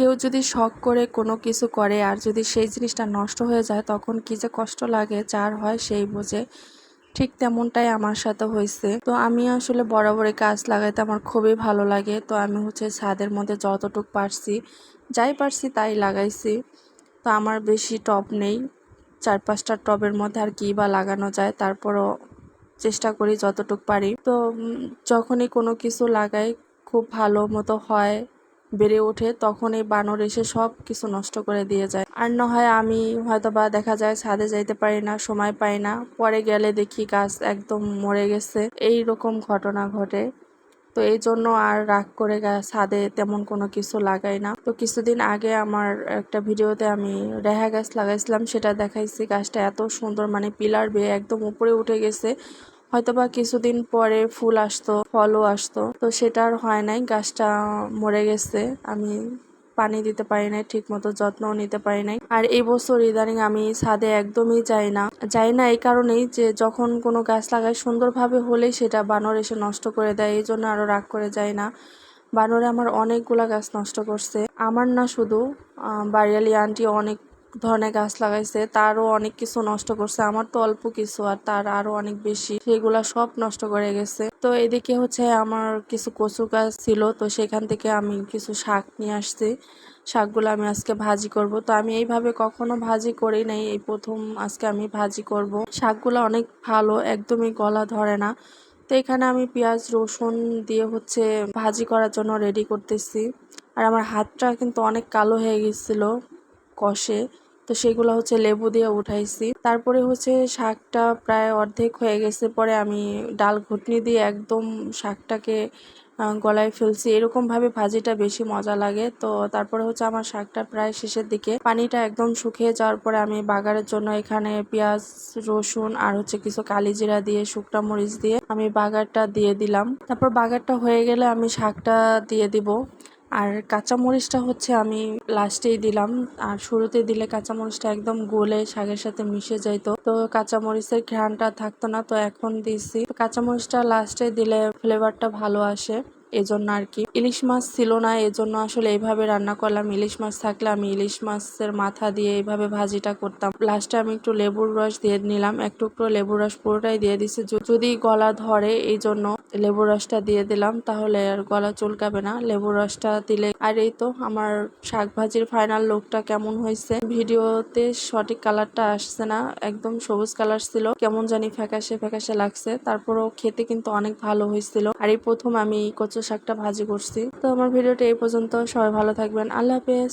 কেউ যদি শখ করে কোনো কিছু করে আর যদি সেই জিনিসটা নষ্ট হয়ে যায়, তখন কি যে কষ্ট লাগে, যার হয় সেই বোঝে। ঠিক তেমনটাই আমার সাথে হয়েছে। তো আমি আসলে বরাবরই গাছ লাগাইতে আমার খুবই ভালো লাগে। তো আমি হচ্ছে ছাদের মধ্যে যতটুক পারছি, যাই পারছি তাই লাগাইছি। তো আমার বেশি টব নেই। চার পাঁচটা টবের মধ্যে আর কি বা লাগানো যায়, তারপরও চেষ্টা করি যতটুক পারি। তো যখনই কোনো কিছু লাগাই, খুব ভালো মতো হয়। বেড়ে ওঠে, তখন এই বানর এসে সব কিছু নষ্ট করে দিয়ে যায়। আর না হয় আমি হয়তো বা দেখা যায় ছাদে যাইতে পারি না, সময় পাই না। পরে গেলে দেখি গাছ একদম মরে গেছে। এই রকম ঘটনা ঘটে। তো এই জন্য আর রাগ করে ছাদে তেমন কোনো কিছু লাগাই না। তো কিছুদিন আগে আমার একটা ভিডিওতে আমি রেহা গাছ লাগাইছিলাম, সেটা দেখাইছি। গাছটা এত সুন্দর মানে পিলার বেয়ে একদম উপরে উঠে গেছে। হয়তোবা কিছুদিন পরে ফুল আসতো, ফলও আসতো। তো সেটা আর হয় নাই, গাছটা মরে গেছে। আমি পানি দিতে পারি নাই ঠিক মতো যত্নও নিতে পারি নাই। আর এই বছর ইদানিং আমি ছাদে একদমই যাই না। যাই না এই কারণেই যে যখন কোনো গাছ লাগাই সুন্দরভাবে হলেই সেটা বানর এসে নষ্ট করে দেয়, এই জন্য আরও রাগ করে যাই না। বানরে আমার অনেকগুলা গাছ নষ্ট করছে। আমার না শুধু বাড়িয়ালি আন্টি অনেক ধরনের গাছ লাগাইছে, তারও অনেক কিছু নষ্ট করছে। আমার তো অল্প কিছু, আর তার আরও অনেক বেশি। সেগুলা সব নষ্ট করে গেছে। তো এদিকে হচ্ছে আমার কিছু কচু গাছ ছিল, তো সেখান থেকে আমি কিছু শাক নিয়ে আসছি। শাকগুলো আমি আজকে ভাজি করব। তো আমি এইভাবে কখনো ভাজি করি নাই, এই প্রথম আজকে আমি ভাজি করব। শাকগুলো অনেক ভালো, একদমই গলা ধরে না। তো এখানে আমি পেঁয়াজ, রসুন দিয়ে হচ্ছে ভাজি করার জন্য রেডি করতেছি। আর আমার হাতটা কিন্তু অনেক কালো হয়ে গেছিল, কষে। তো সেগুলো হচ্ছে লেবু দিয়ে উঠাইছি। তারপরে হচ্ছে শাকটা প্রায় অর্ধেক হয়ে গেছে, পরে আমি ডাল ঘুটনি দিয়ে একদম শাকটাকে গলায় ফেলছি। এরকম ভাবে ভাজিটা বেশি মজা লাগে। তো তারপরে হচ্ছে আমার শাকটা প্রায় শেষের দিকে। পানিটা একদম শুকিয়ে যাওয়ার পরে আমি বাগারের জন্য এখানে পেঁয়াজ, রসুন আর হচ্ছে কিছু কালিজিরা দিয়ে, শুকনা মরিচ দিয়ে আমি বাগারটা দিয়ে দিলাম। তারপর বাগারটা হয়ে গেলে আমি শাকটা দিয়ে দিব। আর কাঁচামরিচটা হচ্ছে আমি লাস্টেই দিলাম। আর শুরুতে দিলে কাঁচামরিচটা একদম গোলে শাগের সাথে মিশে যাইতো। তো কাঁচামরিচের ঘ্রাণটা থাকতো না, তো এখন দিছি। কাঁচামরিচটা লাস্টে দিলে ফ্লেভারটা ভালো আসে। এজন্য আর কি। ইলিশ মাছ ছিল না, এজন্য আসলে এইভাবে রান্না করলাম। ইলিশ মাছ থাকলে আমি ইলিশ মাছের মাথা দিয়ে এইভাবে ভাজিটা করতাম। লাস্টে আমি একটু লেবুর রস দিয়ে নিলাম, এক টুকরো লেবুর রস পুরোটাই দিয়ে দিছি। যদি গলা ধরে এই জন্য লেবুর রসটা দিয়ে দিলাম, তাহলে আর গলা চুলকাবে না। লেবুর রসটা দিলে আর এই তো আমার শাক ভাজির ফাইনাল লুকটা কেমন হয়েছে। ভিডিওতে সঠিক কালারটা আসছে না, একদম সবুজ কালার ছিল। কেমন জানি ফ্যাকাশে ফ্যাকাশে লাগছে। তারপরও খেতে কিন্তু অনেক ভালো হয়েছিল। আর এই প্রথম আমি কচু শাকটা ভাজি করছি। তো আমার ভিডিওটা এই পর্যন্ত। সবাই ভালো থাকবেন। আল্লাহ হাফেজ।